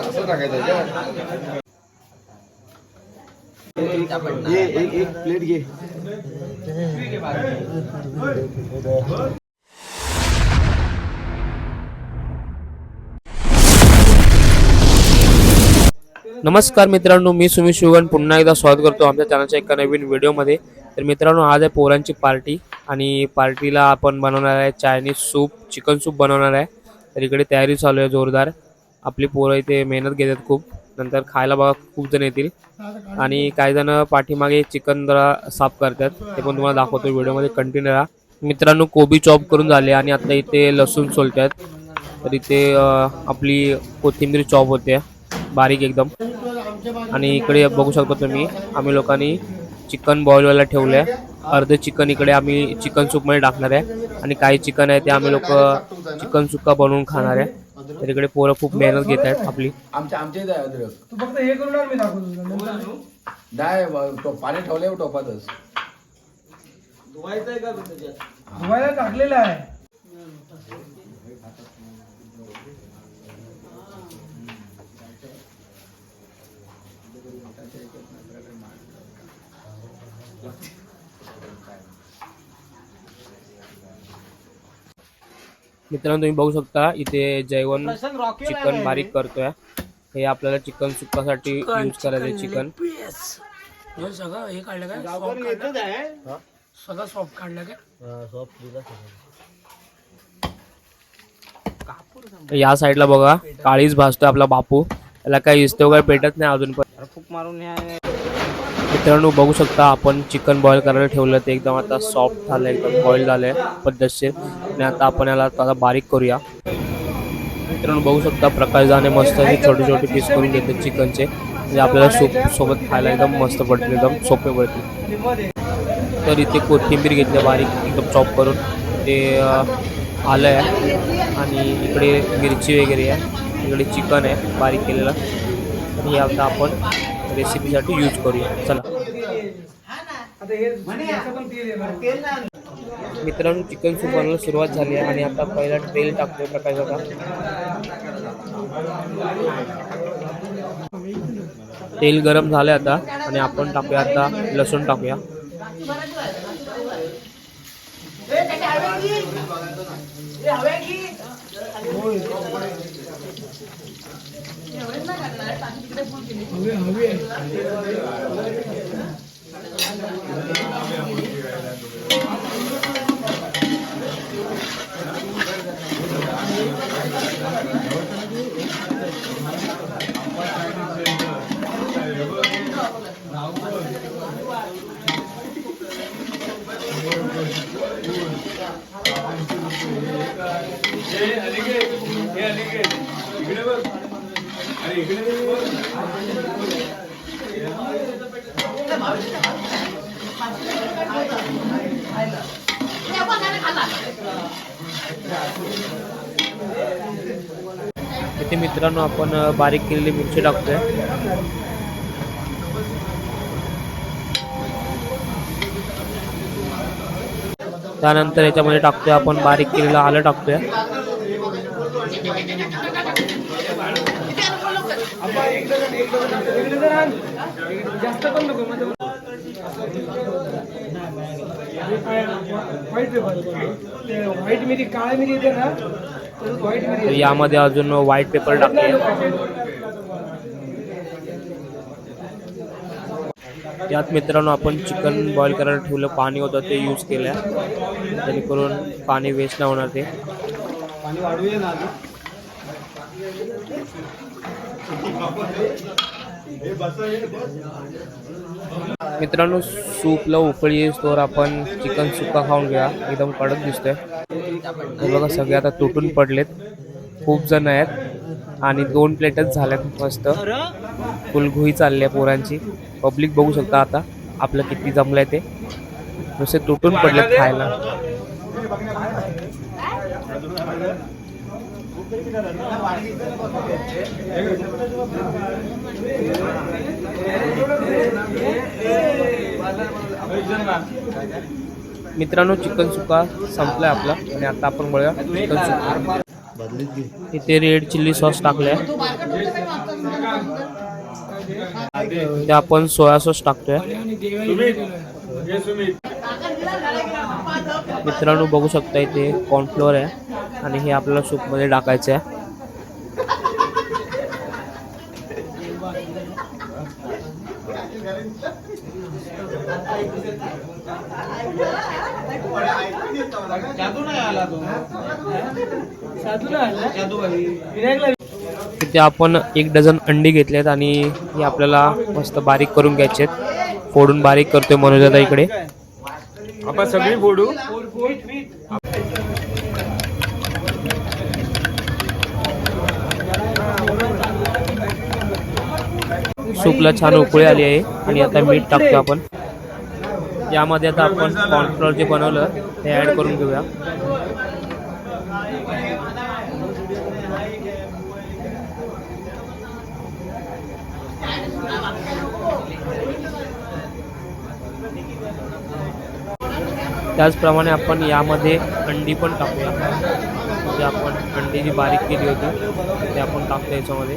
असं टाकायचं एक एक प्लेट घे. नमस्कार मित्रांनो मी सुमित शिवगण पुन्हा एकदा स्वागत करतो आमच्या चॅनलच्या एका नवीन व्हिडिओमध्ये तर मित्रांनो आज आहे पोरांची पार्टी आणि पार्टीला आपण बनवणार आहे चायनीज सूप चिकन सूप बनवणार आहे. तर इकडे तयारी चालू आहे जोरदार. आपली पोरं इथे मेहनत घेतात खूप. नंतर खायला बघा खूप जण येतील. आणि काही जण पाठीमागे चिकन जरा साफ करतात. ते पण तुम्हाला दाखवतो व्हिडिओमध्ये. कंटिन्यू राहा. मित्रांनो कोबी चॉप करून झाले आणि आता इथे लसूण सोलतात. तर इथे आपली कोथिंबीर चॉप होते. बारीक एकदम. आणि इकडे बघू शकता तुम्ही आम्ही लोकांनी चिकन बॉईल व्हायला ठेवलं आहे अर्धे चिकन इकडे आम्ही चिकन सूपमध्ये टाकणार आहे. आणि काही चिकन आहे ते आम्ही लोक चिकन सुक्का बनवून खाणार आहे. तर इकडे पोरं खूप मेहनत घेत आहेत आपली. आमच्या आमच्या इथे आहे अद्रक. तू फक्त हे करून आण, मी दाखवतो तुला. नंतर डाय तो पाणी ठेवलंय टोपातच. धुवायला टाकलेलं आहे. मित्रांनो तुम्ही बघू शकता इथे जैवन चिकन बारीक करतोय. हे आपल्याला चिकन सुक्कासाठी यूज करायचं चिकन हे सगळं हे काढलं काय? सगळं सॉफ्ट काढलं काय? या साईडला बघा काळीच भाजतोय आपला बापू. त्याला काही इस्तो वगैरे पेटत नाही अजून पण खूप मारून मित्रांनो बघू शकता आपण चिकन बॉईल करायला ठेवलं ते एकदम आता सॉफ्ट झालं एकदम बॉईल झालं आहे पद्धतशीर. आणि आता आपण याला आता बारीक करूया. मित्रांनो बघू शकता प्रकाश जाणे मस्त हे छोटे छोटे पीस करून घेते चिकनचे म्हणजे आपल्याला सूप सोबत खायला एकदम मस्त पडतील एकदम सोपे पडतील. तर इथे कोथिंबीर घेतली बारीक एकदम चॉप करून. ते आलं आहे आणि इकडे मिरची वगैरे आहे. इकडे चिकन आहे बारीक केलेलं. आणि हे आता आपण रेसिपीसाठी यूज करूया. चला. मित्रांनो चिकन सूप बनवायला सुरुवात झाली आहे आणि आता पहिला तेल टाकतोय प्रकाश आता तेल गरम झालंय आता आणि आपण टाकूया आता लसूण टाकूया. હવે હવે Yeah, I think it. Yeah, I think it. इथे मित्रांनो आपण बारीक केलेली मिरची टाकतोय. त्यानंतर याच्यामध्ये टाकतोय आपण बारीक केलेलं आलं टाकतोय. जास्त पण नको म्हणजे व्हाईट मिरी काळ्या मिरी येते ना तर व्हाईट मिरी यामध्ये अजून व्हाईट पेपर टाकले. यात मित्रांनो आपण चिकन बॉईल करायला ठेवलं. पाणी होतं ते यूज केलं. जेणेकरून पाणी वेस्ट नाही होणार ते. पाणी वाढवूया ना आधी मित्रांनो सूपला उकळी येईस्तोवर आपण चिकन सुक्का खाऊन घ्या एकदम कडक दिसतोय. हे बघा सगळे आता तुटून पडलेत. खूप जण आहेत आणि दोन प्लेटच झाल्यात मस्त. फुलगुही चालली आहे पोरांची. पब्लिक बघू शकता आता आपलं किती जमलंय ते. नुसते तुटून पडलेत खायला. मित्रांनो चिकन सुका संपलाय आपला. आणि आता आपण बघूया चिकन सुका. इथे रेड चिल्ली सॉस टाकलाय. ते आपण सोया सॉस टाकतोय. मित्रांनो बघू शकता इथे कॉर्नफ्लोअर आहे. आणि हे आपल्याला सूपमध्ये टाकायचं आहे तिथे आपण एक डझन अंडी घेतलेत आणि हे आपल्याला मस्त बारीक करून घ्यायचे आहेत फोडून बारीक करतोय मनोजादा इकडे. आपण सगळी फोडू? सूपला छान उकळी आली आहे. आणि आता मीठ टाकतो आपण. यामध्ये आता आपण कॉर्नफ्लॉवर जे बनवलं ते ॲड करून घेऊया. त्याचप्रमाणे आपण यामध्ये अंडी पण टाकूया. म्हणजे आपण अंडी जी बारीक केली होती ते आपण टाकतो याच्यामध्ये.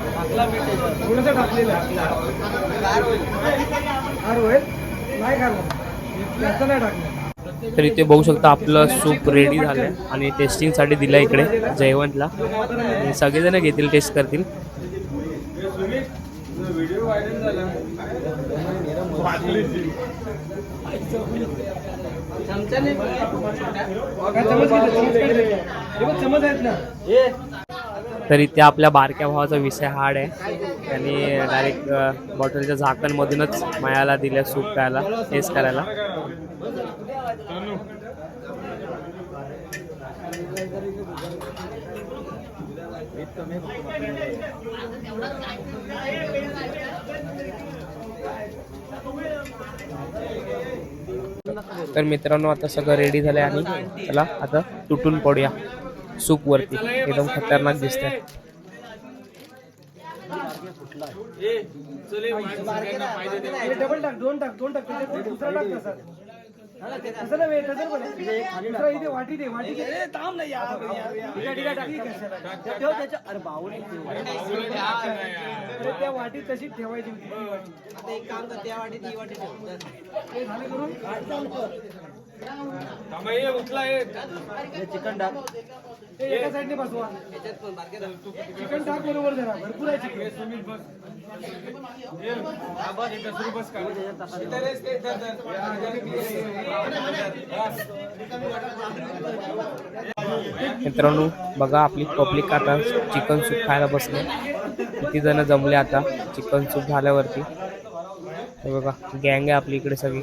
कोणाचा टाकलेला होईल नाही जास्त नाही टाकलं तर इथे बघू शकता आपलं सूप रेडी झालंय आणि टेस्टिंगसाठी दिलं इकडे जयवंतला. सगळेजण घेतील टेस्ट करतील. चमच. हे बघ, चमच आहेत ना. तरी त्या आपल्या बारक्या भावाचा विषय हार्ड आहे. त्यांनी डायरेक्ट बॉटलच्या झाकणमधूनच मायाला दिल्या सूप प्यायला टेस्ट करायला. तर मित्रांनो आता सगळं रेडी झालंय आणि त्याला आता तुटून पडूया. सूप वरती एकदम खतरनाक दिसतंय डबल टाक दोन टाक दोन टाक त्याच्यात दुसरा टाक तसा तसं नव्हे, तसं पण आहे. दुसरा इथे वाटी दे वाटी दे ए, थांब ना यार ठीक आहे, ठीक आहे, टाक. अरे त्या वाटीत ठेवायची वाटी. हे झालं करून? एका साईडने बसवा. चिकन टाक बरोबर जरा भरपूर आहे चिकन. मित्रांनो बघा आपली पब्लिक आता चिकन सूप खायला बसले. किती जण जमले आता चिकन सूप झाल्यावरती. हे बघा गँग आहे आपली इकडे सगळी.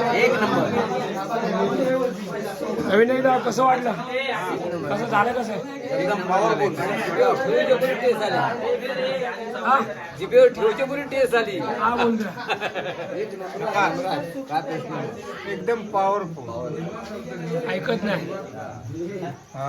आणि नवीन एकदा कसं वाटलं? कसं झालं कसं? हा? जिभेवर ठेवच्या पुरी टेस्ट झाली हा एकदम पॉवरफुल ऐकत नाही. हा.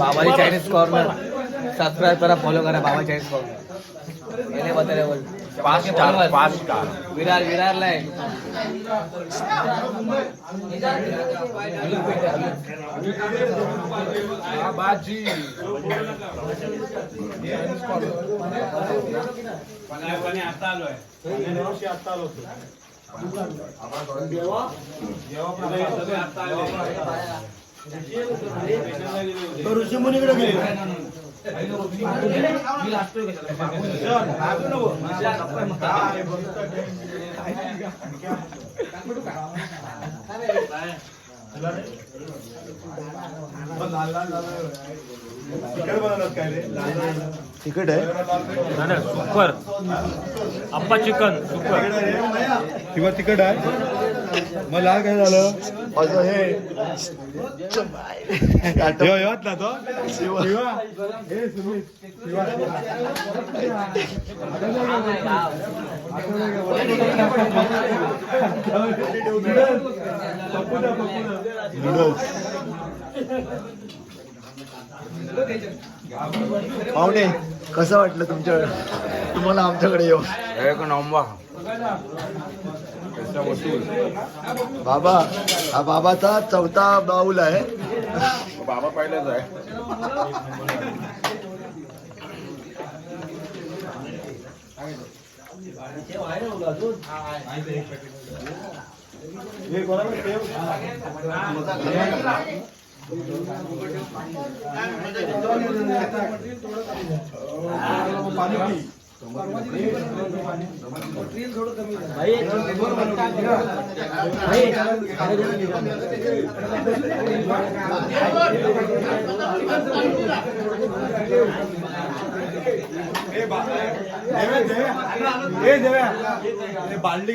बाबाजी चायनीज कॉर्नर सबस्क्राईब करा फॉलो करा बाबा चायनीज कॉर्नर गेले बदल्यावर पाच स्टार पाच स्टार विरार विरारला आहे. ঋষিমুনি कडे गेले लाल लाल लाल तिकट आहे सुपर आप्पा चिकन सुपर किंवा तिकट आहे? मग लाल काय झालं? माझं हे. ह्योच ना तो. शिवा हे सुमित शिवा नूडल्स पाहुणे कसं वाटलं तुमच्या तुम्हाला आमच्याकडे येऊन? एक नंबर बाबा हा बाबाचा चौथा बाऊल आहे. बाबा पहिलेच आहे. Baldi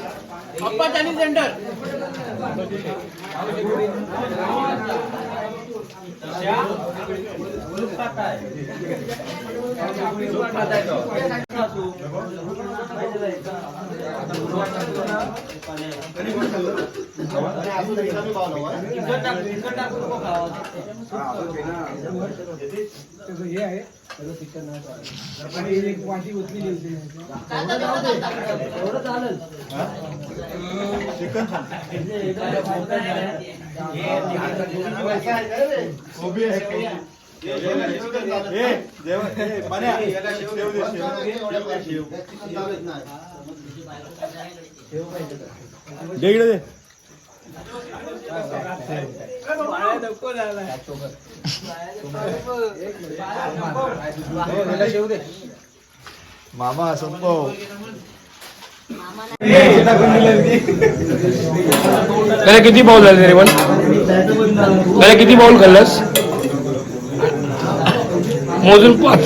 Appa Chinese centre. त्याचं हे आहे त्याचं आणि एक वाटी उचली गेली कोबी आहे कोबी. दे, मामा संपव. त्याला किती बाउल झाले तरी पण? त्याला किती बाउल खाल्लंस? मोजून पाच